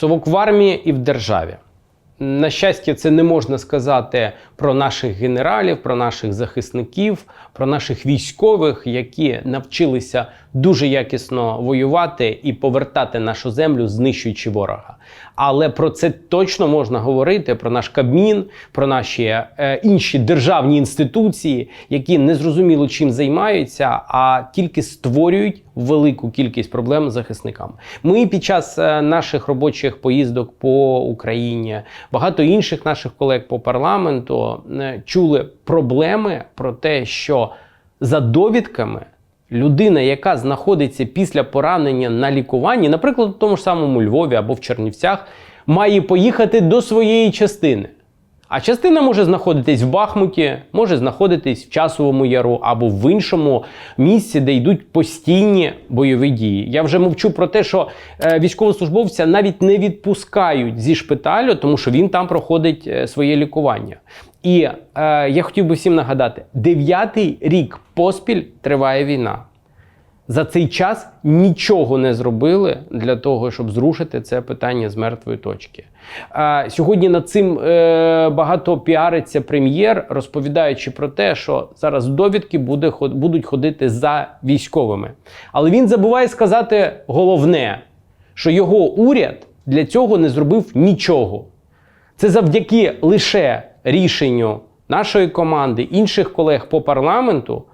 Совок в армії і в державі. На щастя, це не можна сказати про наших генералів, про наших захисників, про наших військових, які навчилися дуже якісно воювати і повертати нашу землю, знищуючи ворога. Але про це точно можна говорити про наш Кабмін, про наші е, інші державні інституції, які не зрозуміло чим займаються, а тільки створюють велику кількість проблем з захисникам. Ми під час е, наших робочих поїздок по Україні, багато інших наших колег по парламенту е, чули проблеми про те, що за довідками людина, яка знаходиться після поранення на лікуванні, наприклад, у тому ж самому Львові або в Чернівцях, має поїхати до своєї частини. А частина може знаходитись в Бахмуті, може знаходитись в Часовому Яру або в іншому місці, де йдуть постійні бойові дії. Я вже мовчу про те, що е, військовослужбовця навіть не відпускають зі шпиталю, тому що він там проходить е, своє лікування. І е, я хотів би всім нагадати: дев'ятий рік поспіль триває війна. За цей час нічого не зробили для того, щоб зрушити це питання з мертвої точки. А, сьогодні над цим е, багато піариться прем'єр, розповідаючи про те, що зараз довідки буде, будуть ходити за військовими. Але він забуває сказати головне, що його уряд для цього не зробив нічого. Це завдяки лише рішенню нашої команди, інших колег по парламенту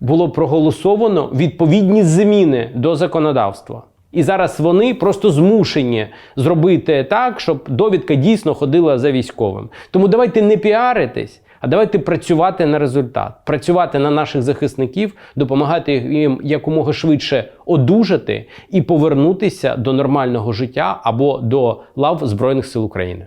було проголосовано відповідні зміни до законодавства. І зараз вони просто змушені зробити так, щоб довідка дійсно ходила за військовим. Тому давайте не піаритись, а давайте працювати на результат, працювати на наших захисників, допомагати їм якомога швидше одужати і повернутися до нормального життя або до лав Збройних сил України.